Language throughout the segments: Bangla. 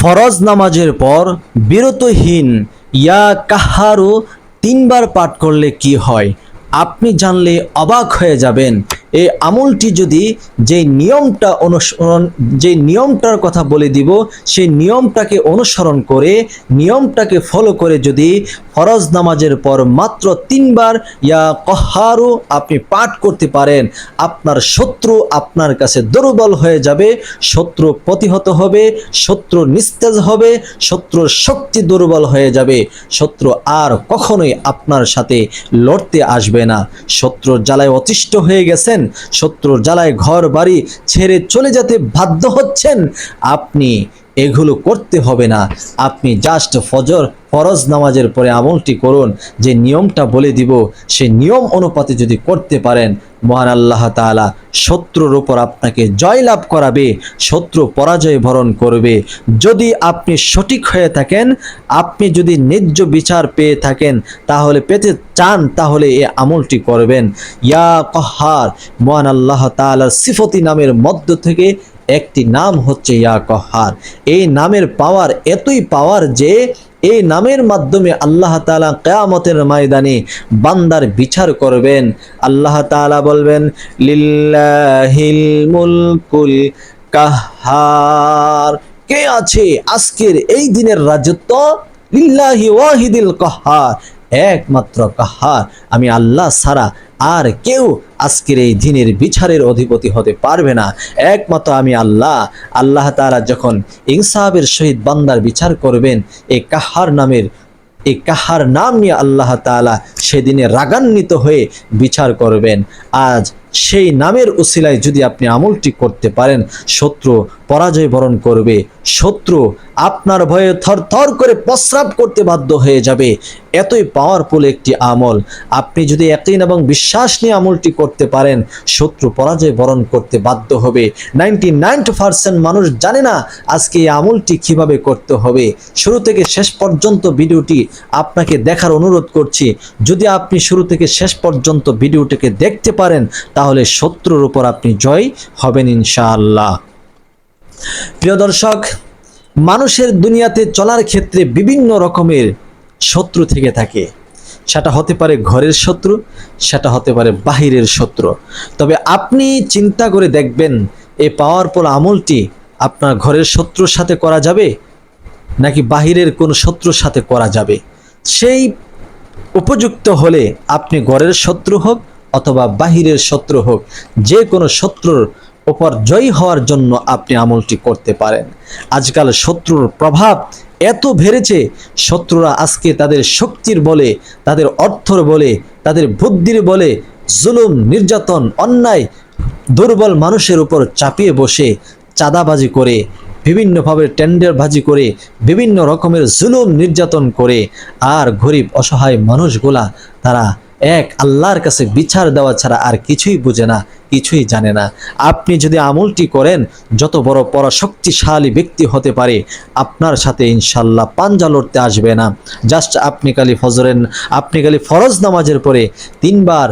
ফরজ নামাজের পর বিরতহীন, ইয়া কাহারু, তিনবার পাঠ করলে কি হয়? আপনি জানলে অবাক হয়ে যাবেন। এই আমলটি যদি যে নিয়মটা অনুসরণ যে নিয়মটার কথা বলে দিব, সেই নিয়মটাকে অনুসরণ করে, নিয়মটাকে ফলো করে যদি ফরজ নামাজের পর মাত্র তিনবার, ইয়া কহারু, আপনি পাঠ করতে পারেন, আপনার শত্রু আপনার কাছে দুর্বল হয়ে যাবে, শত্রু প্রতিহত হবে, শত্রু নিস্তেজ হবে, শত্রুর শক্তি দুর্বল হয়ে যাবে, শত্রু আর কখনোই আপনার সাথে লড়তে আসবে না, শত্রুর জ্বালায় অতিষ্ঠ হয়ে গেছেন শত্রুর জ্বালায় ঘর বাড়ি ছেড়ে চলে যেতে বাধ্য হচ্ছেন। আপনি এগুলো করতে হবে না। আপনি জাস্ট ফজর, ফরজ নামাজের পরে আমলটি করুন। যে নিয়মটা বলে দিব, সে নিয়ম অনুপাতে যদি করতে পারেন, মহান আল্লাহ তাআলা শত্রুর উপর আপনাকে জয়লাভ করাবে, শত্রু পরাজয় বরণ করবে। যদি আপনি সঠিক হয়ে থাকেন, আপনি যদি ন্যায্য বিচার পেয়ে থাকেন, তাহলে পেতে চান, তাহলে এ আমলটি করবেন। ইয়া কহার, মহান আল্লাহ তাআলার সিফতি নামের মধ্য থেকে একটি নাম হচ্ছে ইয়া কহার। এই নামের পাওয়ার এতই পাওয়ার যে এই নামের মাধ্যমে আল্লাহ তাআলা কেয়ামতের ময়দানে বান্দার বিচার করবেন। আল্লাহ তাআলা বলবেন, লিল্লাহিল কাহার। কে আছে আজকের এই দিনের রাজত্ব? লিল্লাহি ওয়াহিদিল কাহার। একমাত্র কাহার। আমি আল্লাহ ছাড়া আর কেউ আজকের এই দিনের বিচারের অধিপতি হতে পারবে না। একমাত্র আমি আল্লাহ। আল্লাহ তারা যখন ইনসাহাবের সহিত বান্দার বিচার করবেন এই কাহার নামের এই কাহার নাম নিয়ে আল্লাহ তালা সেদিনে রাগান্বিত হয়ে বিচার করবেন। আজ সেই নামের উসিলায় যদি আপনি আমলটি করতে পারেন, শত্রু পরাজয় বরণ করবে। শত্রু আপনার ভয়ে থরথর করে প্রস্রাব করতে বাধ্য হয়ে যাবে। এতই পাওয়ারফুল একটি আমল। আপনি যদি একদিন এবং বিশ্বাস নিয়ে আমলটি করতে পারেন, শত্রু পরাজয় বরণ করতে বাধ্য হবে। নাইনটি মানুষ জানে না আজকে এই আমলটি কীভাবে করতে হবে। শুরু থেকে শেষ পর্যন্ত ভিডিওটি আপনাকে দেখার অনুরোধ করছি। যদি আপনি শুরু থেকে শেষ পর্যন্ত ভিডিওটিকে দেখতে পারেন তাহলে শত্রুর উপর আপনি জয় হবেন ইনশাআল্লাহ। প্রিয় দর্শক, মানুষের দুনিয়াতে চলার ক্ষেত্রে বিভিন্ন রকমের শত্রু থেকে থাকে। সেটা হতে পারে ঘরের শত্রু, সেটা হতে পারে বাহিরের শত্রু। তবে আপনি চিন্তা করে দেখবেন এই পাওয়ারফুল আমলটি আপনার ঘরের শত্রুর সাথে করা যাবে, নাকি বাহিরের কোনো শত্রুর সাথে করা যাবে? সেই উপযুক্ত হলে আপনি ঘরের শত্রু হোক অথবা বাহিরের শত্রু হোক, যে কোনো শত্রুর উপর জয়ী হওয়ার জন্য আপনি আমলটি করতে পারেন। আজকাল শত্রুর প্রভাব এত বেড়েছে, শত্রুরা আজকে তাদের শক্তির বলে, তাদের অর্থর বলে, তাদের বুদ্ধির বলে জুলুম, নির্যাতন, অন্যায়, দুর্বল মানুষের উপর চাপিয়ে বসে চাঁদাবাজি করে, বিভিন্নভাবে টেন্ডারবাজি করে, বিভিন্ন রকমের জুলুম, নির্যাতন করে, আর গরিব, অসহায় মানুষগুলা তারা এক, আল্লাহর কাছে বিচার দেওয়া ছাড়া আর কিছুই বুঝে না, কিছুই জানে না। আপনি যদি আমলটি করেন, যত বড় পরাশক্তিশালী ব্যক্তি হতে পারে, আপনার সাথে ইনশাল্লাহ পাঞ্জা লড়তে আসবে না। জাস্ট আপনি কালি ফজরেন আপনি কালি ফরজ নামাজের পরে তিনবার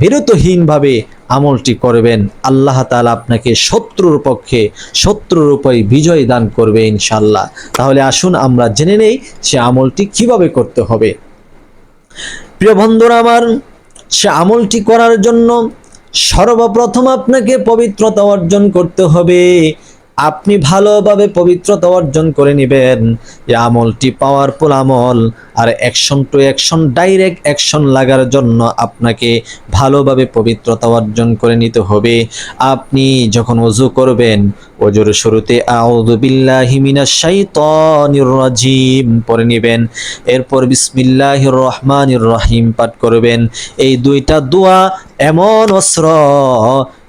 বিরতহীনভাবে আমলটি করবেন। আল্লাহ তাআলা আপনাকে শত্রুর পক্ষে শত্রুর উপরে বিজয় দান করবে ইনশাল্লাহ। তাহলে আসুন আমরা জেনে নেই, সে আমলটি কীভাবে করতে হবে। প্রিয় বন্ধুরা আমার সে আমলটি করার জন্য সর্বপ্রথম আপনাকে পবিত্রতা অর্জন করতে হবে। আপনি ভালোভাবে পবিত্রতা অর্জন করে নেবেন। এই আমলটি পাওয়ারফুল আমল। আর action to action direct action লাগার জন্য আপনাকে ভালোভাবে পবিত্রতা অর্জন করে নিতে হবে। আপনি যখন অজু করবেন অজুর শুরুতে রাজিম পড়ে নেবেন। এরপর বিসমিল্লাহির রহমানির রহিম পাঠ করবেন। এই দুইটা দোয়া এমন অস্ত্র,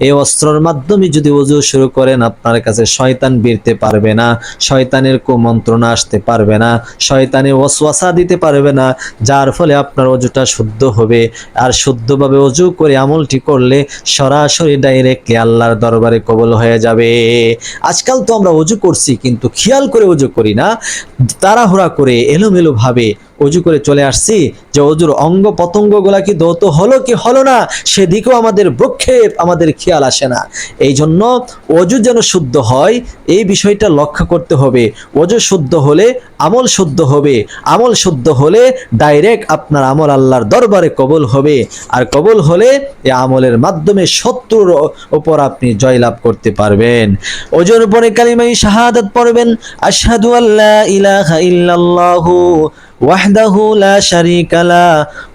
এই অস্ত্রর মাধ্যমে যদি অজু শুরু করেন, আপনার কাছে শয়তান বিরতে পারবে না, শয়তানের কুমন্ত্রণা আসতে পারবে না শয়তানে ওয়াসওয়াসা দিতে পারবে না, যার ফলে আপনার অজুটা শুদ্ধ হবে। আর শুদ্ধভাবে অজু করে আমলটি করলে সরাসরি ডাইরেক্টলি আল্লাহর দরবারে কবল হয়ে যাবে। আজকাল তো আমরা অজু করছি, কিন্তু খেয়াল করে অজু করি না। তাড়াহুড়া করে এলোমেলো ভাবে অজু করে চলে আসছি যে অজুর অঙ্গ পতঙ্গগুলা কি দৌত হলো কি হলো না, সেদিকেও আমাদের ভ্রক্ষেপ, আমাদের খেয়াল আসে না। এই জন্য অজু যেন শুদ্ধ হয়, এই বিষয়টা লক্ষ্য করতে হবে। অজু শুদ্ধ হলে আমল শুদ্ধ হবে। আমল শুদ্ধ হলে ডাইরেক্ট আপনার আমল আল্লাহর দরবারে কবল হবে। আর কবল হলে এ আমলের মাধ্যমে শত্রুর ওপর আপনি জয়লাভ করতে পারবেন। ওজোর পরে কালিমাই শাহাদাত পড়বেন, আশহাদু আল্লাহ ইলাহা ইল্লাল্লাহু শারীকা লা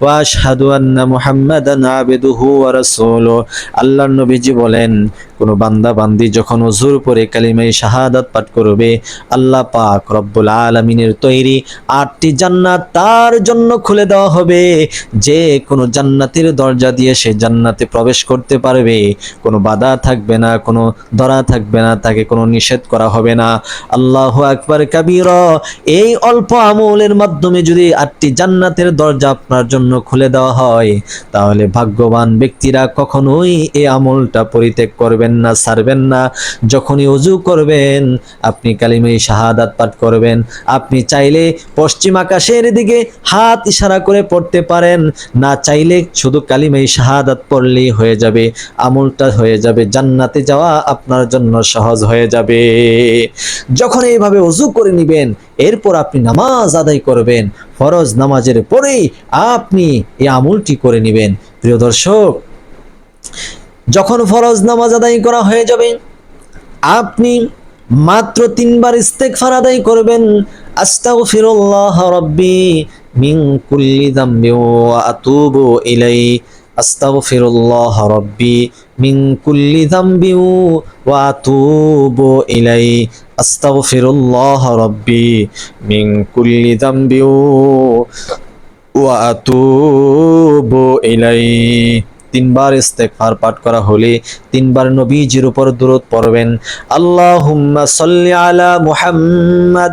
ওয়া আশহাদু আন্না মুহাম্মাদান আবদুহু ওয়া রাসূলুহু আল্লাহর নবীজি বলেন, কোন বান্দা বান্দি যখন ওজুর পরে কালিমাই শাহাদাত পাঠ করবে, আল্লাহ পাক রব্বুল আলামিনের তৈরি আটটি জান্নাত তার জন্য খুলে দেওয়া হবে। যে কোনো জান্নাতের দরজা দিয়ে সে জান্নাতে প্রবেশ করতে পারবে। কোনো বাধা থাকবে না, কোনো ধরা থাকবে না, তাকে কোনো নিষেধ করা হবে না। আল্লাহ আকবার কাবীর, এই অল্প আমলের মাধ্যমে যদি আটটি জান্নাতের দরজা আপনার জন্য খুলে দেওয়া হয়, তাহলে ভাগ্যবান ব্যক্তিরা কখনোই এই আমলটা পরিত্যাগ করবেন না ছাড়বেন না। যখনই অজু করবেন, আপনি কালিমাই শাহাদাত পাঠ করবেন। আপনি চাইলে পশ্চিম আকাশের দিকে হাত ইশারা করে পড়তে পারেন। না চাইলে শুধু কালিমাই শাহাদাত পড়লেই হয়ে যাবে। আমলটা হয়ে যাবে, জান্নাতে যাওয়া আপনার জন্য সহজ হয়ে যাবে। যখন এইভাবে অজু করে নিবেন এরপর আপনি নামাজ আদায় করবেন। ফরজ নামাজের পরেই আপনি এই আমলটি করে নেবেন। প্রিয় দর্শক, যখন ফরজ নামাজ আদায় করা হয়ে যাবে, আপনি মাত্র তিনবার ইস্তেগফার আদায় করবেন। আস্তাগফিরুল্লাহ রাব্বি মিন কুল্লি যামবি ওয়া আতুবু ইলাই আস্তাগফিরুল্লাহ রাব্বি মিন কুল্লি যামবি ওয়া আতুবু ইলাই। আস্তাগফিরুল্লাহ রাব্বি মিন কুল্লি ওয়া আতুবু ইলাই। তিনবার ইস্তেগফার পাঠ করা হলে তিনবার নবীজির উপর দূরত পড়বেন। আল্লাহুম্মা সাল্লি আলা মুহাম্মাদ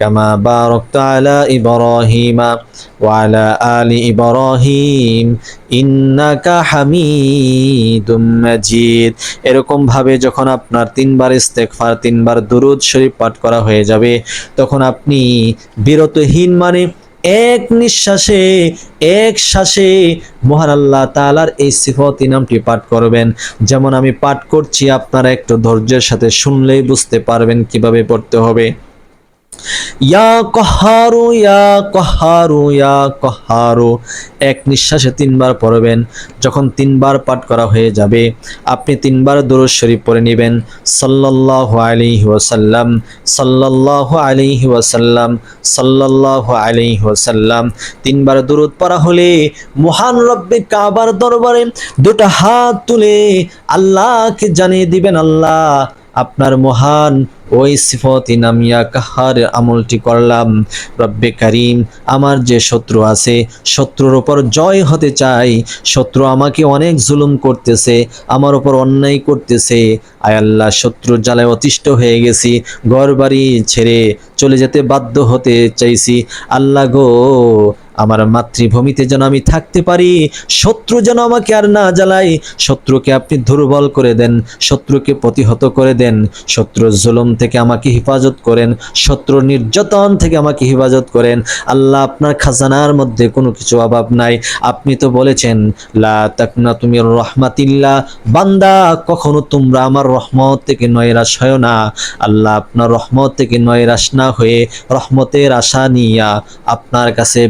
كما باركت على إبراهيم وعلى آل إبراهيم إنك حميد مجيد এরকম ভাবে যখন আপনার তিনবার ইস্তেগফার তিনবার দুরুদ শরীফ পাঠ করা হয়ে যাবে তখন আপনি বিরতহীন মানে এক নিঃশ্বাসে এক শ্বাসে মহান আল্লাহ তাআলার এই সিফতি নামটি পাঠ করবেন যেমন আমি পাঠ করছি আপনারা একটু ধৈর্যের সাথে শুনলেই বুঝতে পারবেন কিভাবে পড়তে হবে ইয়া কহারু ইয়া কহারু ইয়া কহারু। এক নিঃশ্বাসে তিনবার পড়বেন। যখন তিনবার পাঠ করা হয়ে যাবে, আপনি তিনবার দরুদ শরীফ পড়ে নেবেন। সাল্লাল্লাহু আলাইহি ওয়াসাল্লাম, সাল্লাল্লাহু আলাইহি ওয়াসাল্লাম, সাল্লাল্লাহু আলাইহি ওয়াসাল্লাম। তিনবার দরুদ পড়া হলে মহান রব্বে কাবার দরবারে দুটো হাত তুলে আল্লাহকে জানিয়ে দিবেন, আল্লাহ আপনার মহান ওই সিফতি নামিয়া কাহার আমলটি করলাম। রব্বে কারিম, আমার যে শত্রু আছে, শত্রুর ওপর জয় হতে চাই। শত্রু আমাকে অনেক জুলুম করতেছে, আমার ওপর অন্যায় করতেছে। আয় আল্লাহ, শত্রুর জ্বালায় অতিষ্ঠ হয়ে গেছি ঘর ছেড়ে চলে যেতে বাধ্য হতে চাইছি। আল্লাহ গো আমার মাতৃভূমিতে যেন আমি থাকতে পারি, শত্রু যেন আমাকে আর না জ্বালায়, শত্রুকে আপনি দুর্বল করে দেন, শত্রুকে প্রতিহত করে দেন শত্রুর জুলুম থেকে আমাকে হেফাজত করেন, শত্রু নির্যাতন থেকে আমাকে হেফাজত করেন। আল্লাহ আপনার খাজানার মধ্যে কোনো কিছু অভাব নাই। আপনি তো বলেছেন, লা তুমি রহমাতিল্লাহ, বান্দা কখনো তোমরা আমার রহমত থেকে নয়রাশ হয় না। আল্লাহ আপনার রহমত থেকে নয়রাশ না হয়ে রহমতের আশা নিয়া আপনার কাছে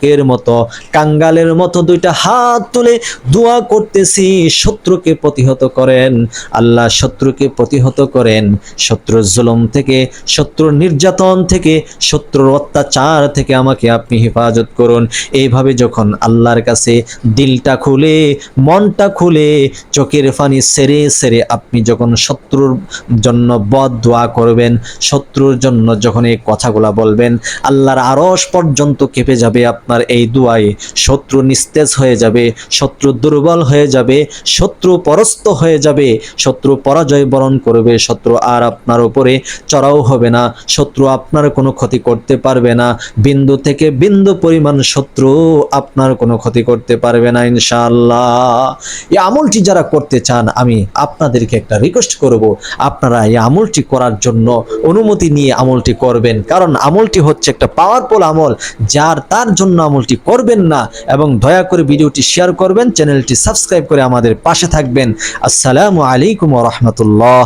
ভিক্ষুকের মতো, কাঙ্গালের মতো দুইটা হাত তুলে দোয়া করতেছি, শত্রুকে প্রতিহত করেন। আল্লাহ শত্রুকে প্রতিহত করেন। শত্রুর জুলুম থেকে, শত্রুর নির্যাতন থেকে, শত্রুর অত্যাচার থেকে আমাকে আপনি হেফাজত করুন। এইভাবে যখন আল্লাহর কাছে দিলটা খুলে, মনটা খুলে, চোখের পানি সেরে সেরে আপনি যখন শত্রুর জন্য বদ দোয়া করবেন, শত্রুর জন্য যখন এই কথাগুলা বলবেন, আল্লাহর আরস পর্যন্ত কেঁপে যাবে আপনার আপনার এই দুয়ায়ে শত্রু নিস্তেজ হয়ে যাবে, শত্রু দুর্বল হয়ে যাবে, শত্রু পরস্ত হয়ে যাবে, শত্রু পরাজয় বরণ করবে, শত্রু আর আপনার উপরে চড়াও হবে না, শত্রু আপনার কোনো ক্ষতি করতে পারবে না, বিন্দু থেকে বিন্দু পরিমাণ শত্রু আপনার কোনো ক্ষতি করতে পারবে না ইনশাআল্লাহ। এই আমলটি যারা করতে চান, আমি আপনাদেরকে একটা রিকোয়েস্ট করব, আপনারা এই আমলটি করার জন্য অনুমতি নিয়ে আমলটি করবেন, কারণ আমলটি হচ্ছে একটা পাওয়ারফুল আমল, যার তার জন্য আমলটি করবেন না এবং দয়া করে ভিডিওটি শেয়ার করবেন, চ্যানেলটি সাবস্ক্রাইব করে আমাদের পাশে থাকবেন। আসসালামু আলাইকুম রহমতুল্লাহ।